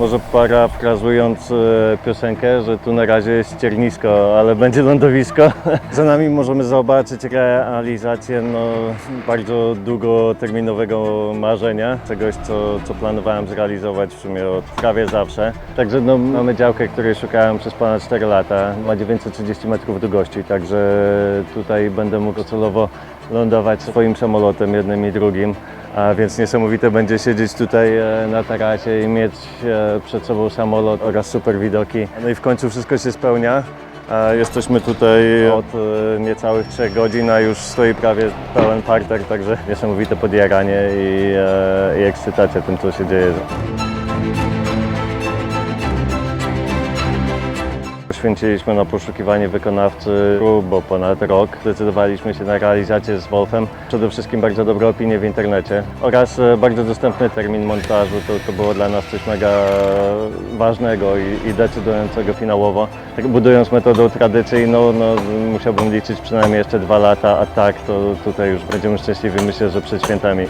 Może parafrazując e, piosenkę, że tu na razie jest ściernisko, ale będzie lądowisko. Za nami możemy zobaczyć realizację no, bardzo długoterminowego marzenia, czegoś co, co planowałem zrealizować w sumie od prawie zawsze. Także no, mamy działkę, której szukałem przez ponad 4 lata. Ma 930 metrów długości, także tutaj będę mógł celowo lądować swoim samolotem jednym i drugim. A więc niesamowite będzie siedzieć tutaj e, na tarasie i mieć e, przed sobą samolot oraz super widoki. No i w końcu wszystko się spełnia. Jesteśmy tutaj od e, niecałych 3 godzin, a już stoi prawie pełen parter, także niesamowite podjaranie i, i ekscytacja tym, co się dzieje. Poświęciliśmy na poszukiwanie wykonawcy grubo ponad rok. Zdecydowaliśmy się na realizację z Wolfem. Przede wszystkim bardzo dobre opinie w internecie oraz e, bardzo dostępny termin montażu. To, to było dla nas coś mega ważnego i, i decydującego finałowo. Tak budując metodą tradycyjną, no, musiałbym liczyć przynajmniej jeszcze dwa lata, a tak to tutaj już będziemy szczęśliwi myślę, że przed świętami.